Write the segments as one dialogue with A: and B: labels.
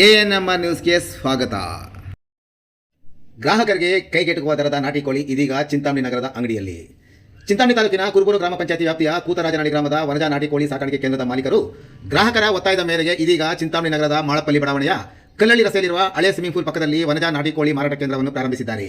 A: ANM ನ್ಯೂಸ್ಗೆ ಸ್ವಾಗತ. ಗ್ರಾಹಕರಿಗೆ ಕೈಗೆಟುಕುವ ದರದ ನಾಟಿ ಕೋಳಿ ಇದೀಗ ಚಿಂತಾಮಣಿ ನಗರದ ಅಂಗಡಿಯಲ್ಲಿ. ಚಿಂತಾಮಣಿ ತಾಲೂಕಿನ ಕುರುಬೂರು ಗ್ರಾಮ ಪಂಚಾಯತಿ ವ್ಯಾಪ್ತಿಯ ಕೂತರಾಜನಹಳ್ಳಿ ಗ್ರಾಮದ ವನಜಾ ನಾಟಿ ಕೋಳಿ ಸಾಕಾಣಿಕೆ ಕೇಂದ್ರದ ಮಾಲೀಕರು ಗ್ರಾಹಕರ ಒತ್ತಾಯದ ಮೇರೆಗೆ ಇದೀಗ ಚಿಂತಾಮಣಿ ನಗರದ ಮಾಳಪಲ್ಲಿ ಬಡಾವಣೆಯ ಕಲ್ಲಳ್ಳಿ ರಸ್ತೆಯಲ್ಲಿರುವ ಹಳೆ ಸ್ವಿಮ್ಮಿಂಗ್ ಪೂಲ್ ಪಕ್ಕದಲ್ಲಿ ವನಜಾ ನಾಟಿ ಕೋಳಿ ಮಾರಾಟ ಕೇಂದ್ರವನ್ನು ಪ್ರಾರಂಭಿಸಿದ್ದಾರೆ.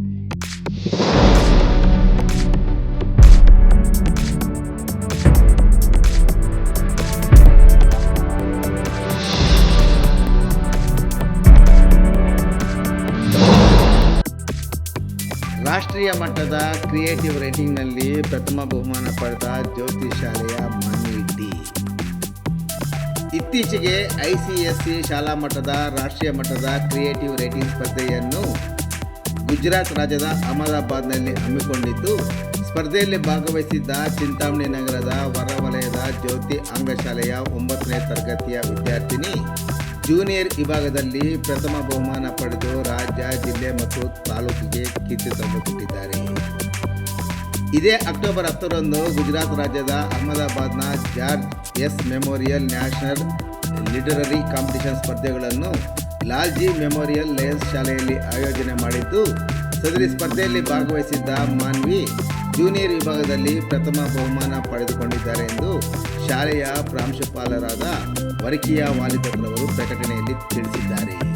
B: ರಾಷ್ಟ್ರೀಯ ಮಟ್ಟದ ಕ್ರಿಯೇಟಿವ್ ರೈಟಿಂಗ್ನಲ್ಲಿ ಪ್ರಥಮ ಬಹುಮಾನ ಪಡೆದ ಜ್ಯೋತಿ ಶಾಲೆಯ ಮಾನ್ವಿ ಡಿ. ಇತ್ತೀಚೆಗೆ ಐ ಸಿ ಎಸ್ ಸಿ ಶಾಲಾ ಮಟ್ಟದ ರಾಷ್ಟ್ರೀಯ ಮಟ್ಟದ ಕ್ರಿಯೇಟಿವ್ ರೈಟಿಂಗ್ ಸ್ಪರ್ಧೆಯನ್ನು ಗುಜರಾತ್ ರಾಜ್ಯದ ಅಹಮದಾಬಾದ್ನಲ್ಲಿ ಹಮ್ಮಿಕೊಂಡಿದ್ದು, ಸ್ಪರ್ಧೆಯಲ್ಲಿ ಭಾಗವಹಿಸಿದ್ದ ಚಿಂತಾಮಣಿ ನಗರದ ಹೊರವಲಯದ ಜ್ಯೋತಿ ಅಂಗಶಾಲೆಯ ಒಂಬತ್ತನೇ ತರಗತಿಯ ವಿದ್ಯಾರ್ಥಿನಿ ಜೂನಿಯರ್ ವಿಭಾಗದಲ್ಲಿ ಪ್ರಥಮ ಬಹುಮಾನ ಪಡೆದು ರಾಜ್ಯ, ಜಿಲ್ಲೆ ಮತ್ತು ತಾಲೂಕಿಗೆ ಕೀರ್ತಿ ತಂದುಕೊಟ್ಟಿದ್ದಾರೆ. ಇದೇ ಅಕ್ಟೋಬರ್ ಹತ್ತರಂದು ಗುಜರಾತ್ ರಾಜ್ಯದ ಅಹಮದಾಬಾದ್ನ George S memorial national literary competition ಸ್ಪರ್ಧೆಗಳನ್ನು ಲಾಲ್ಜಿ ಮೆಮೋರಿಯಲ್ ಲಯನ್ಸ್ ಶಾಲೆಯಲ್ಲಿ ಆಯೋಜನೆ ಮಾಡಿದ್ದು, ಸದರಿ ಸ್ಪರ್ಧೆಯಲ್ಲಿ ಭಾಗವಹಿಸಿದ್ದ ಮಾನ್ವಿ ಜೂನಿಯರ್ ವಿಭಾಗದಲ್ಲಿ ಪ್ರಥಮ ಬಹುಮಾನ ಪಡೆದುಕೊಂಡಿದ್ದಾರೆ. ಶಾಲೆಯ ಪ್ರಾಂಶುಪಾಲರಾದ ವರಕಿಯ ವಾಲಿದಪ್ಪನವರು ಪ್ರಕಟಣೆಯಲ್ಲಿ ತಿಳಿಸಿದ್ದಾರೆ.